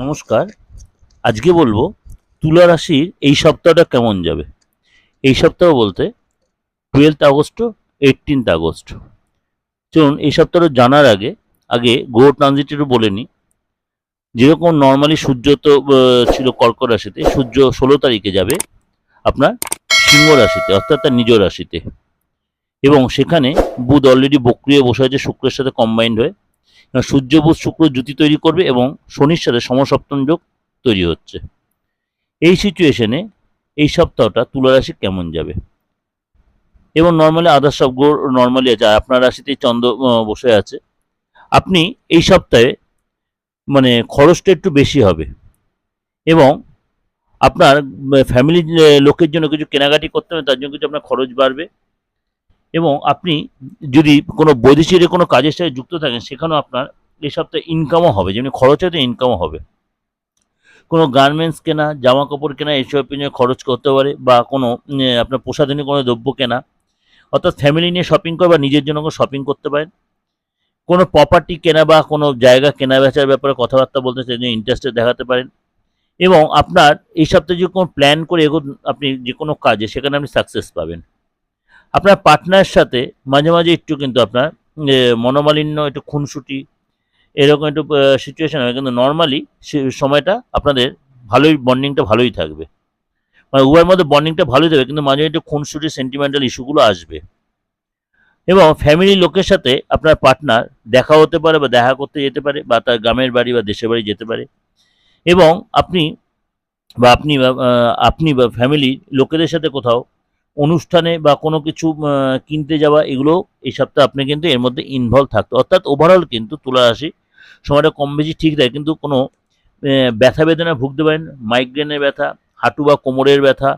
নমস্কার। আজকে বলব, তুলা রাশির এই সপ্তাহটা কেমন যাবে? এই সপ্তাহ বলতে টুয়েলথ আগস্ট এইটিনথ আগস্ট। চলুন, এই সপ্তাহটা জানার আগে আগে গ্রহ ট্রানজিট একটু বলে নিই। যেরকম নর্মালি সূর্য তো ছিল কর্কট রাশিতে, সূর্য ষোলো তারিখে যাবে আপনার সিংহ রাশিতে, অর্থাৎ তার নিজ রাশিতে। এবং সেখানে বুধ অলরেডি বক্রিয় বসে আছে, শুক্রের সাথে কম্বাইন্ড হয়ে সূর্য, বুধ, শুক্র জুতি তৈরি করবে এবং শনির সাথে সমসপ্তম যোগ তৈরি হচ্ছে। এই সিচুয়েশনে এই সপ্তাহটা তুলা রাশি কেমন যাবে? এবং নর্মালি আদার্স সব গ্রহ নর্মালি আছে আপনার রাশিতে চন্দ্র বসে আছে, আপনি এই সপ্তাহে মানে খরচটা একটু বেশি হবে এবং আপনার ফ্যামিলি লোকের জন্য কিছু কেনাকাটি করতে হবে, তার জন্য কিছু আপনার খরচ বাড়বে। এবং আপনি যদি কোনো বৈদেশিক কোনো কাজের সাথে যুক্ত থাকেন, সেখানেও আপনার এই সপ্তাহে ইনকামও হবে, যেমনি খরচ হয়তো ইনকামও হবে। কোনো গার্মেন্টস কেনা জামা কাপড় কেনা এইসব পিছনে খরচ করতে পারে বা কোনো আপনার প্রসাধনী কোনো দ্রব্য কেনা। অর্থাৎ ফ্যামিলি নিয়ে শপিং করে বা নিজের জন্য শপিং করতে পারেন। কোনো প্রপার্টি কেনা বা কোনো জায়গা কেনা বেচার ব্যাপারে কথাবার্তা বলতে সেই জন্য ইন্টারেস্টেড দেখাতে পারেন। এবং আপনার এই সপ্তাহে যে কোনো প্ল্যান করে এগো আপনি যে কোনো কাজে, সেখানে আপনি সাকসেস পাবেন। আপনার পার্টনারের সাথে মাঝে মাঝে একটু কিন্তু আপনার মনোমালিন্য, একটু খুনসুটি, এরকম একটু সিচুয়েশান হবে কিন্তু নর্মালি সময়টা আপনাদের ভালোই বন্ডিংটা ভালোই থাকবে। মানে উভয়ের মধ্যে বন্ডিংটা ভালোই থাকবে, কিন্তু মাঝে একটু খুনসুটি সেন্টিমেন্টাল ইস্যুগুলো আসবে। এবং ফ্যামিলির লোকের সাথে আপনার পার্টনার দেখা হতে পারে বা দেখা করতে যেতে পারে, বা তার গ্রামের বাড়ি বা দেশের বাড়ি যেতে পারে। এবং আপনি বা আপনি আপনি বা ফ্যামিলি লোকেদের সাথে কোথাও অনুষ্ঠানে বা কোনো কিছু কিনতে যাওয়া, এগুলো এই সপ্তাহে আপনি কিন্তু এর মধ্যে ইনভলভ থাকতো অর্থাৎ ওভারঅল কিন্তু তুলা রাশি সময়টা কম বেশি ঠিক থাকে কিন্তু কোনো ব্যথা বেদনা ভুগতে পারেন মাইগ্রেনের ব্যথা, হাঁটু বা কোমরের ব্যথা,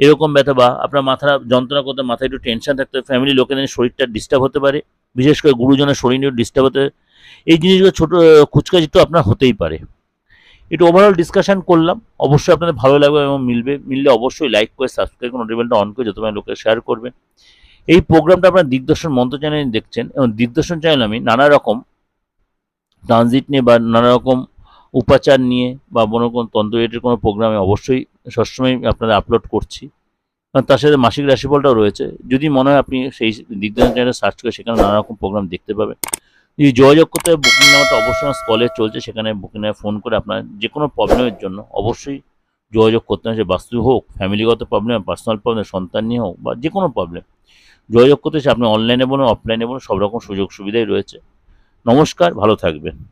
এরকম ব্যথা বা আপনার মাথা যন্ত্রণা করতে, মাথায় একটু টেনশন থাকতে ফ্যামিলি লোকেদের শরীরটা ডিস্টার্ব হতে পারে, বিশেষ করে গুরুজনের শরীর ডিস্টার্ব হতে। এই জিনিসগুলো ছোটো কুচকাচ একটু আপনার হতেই পারে একটু ওভারঅল ডিসকাশন করলাম। অবশ্যই আপনাদের ভালো লাগবে এবং মিলবে। মিললে অবশ্যই লাইক করে সাবস্ক্রাইব করে নোটিফিকেশনটা অন করে যত লোকে শেয়ার করবেন। এই প্রোগ্রামটা আপনার দিগদর্শন মন্ত্র চ্যানেলে দেখছেন। এবং দিগদর্শন চ্যানেল আমি নানা রকম ট্রানজিট নিয়ে বা নানা রকম উপাচার নিয়ে বা কোনো কোনো তন্ত্র রিলেটেড কোনো প্রোগ্রামে অবশ্যই সবসময় আপনাদের আপলোড করছি। তার সাথে মাসিক রাশিফলটাও রয়েছে। যদি মনে হয় আপনি সেই দিগদর্শন চ্যানেলে সার্চ করে সেখানে নানা রকম প্রোগ্রাম দেখতে পাবেন। যদি যোগাযোগ করতে হয় বুকিং নাম্বারটা অবশ্যই আমার কলে চলছে, সেখানে বুকিং নামে ফোন করে আপনার যে কোনো প্রবলেমের জন্য অবশ্যই যোগাযোগ করতে হয় সে বাস্তু হোক ফ্যামিলিগত প্রবলেম পার্সোনাল প্রবলেম সন্তান নিয়ে হোক বা যে কোনো প্রবলেম যোগাযোগ করতে সে আপনি অনলাইনে বলুন অফলাইনে বলুন, সব রকম সুযোগ সুবিধাই রয়েছে। নমস্কার, ভালো থাকবেন।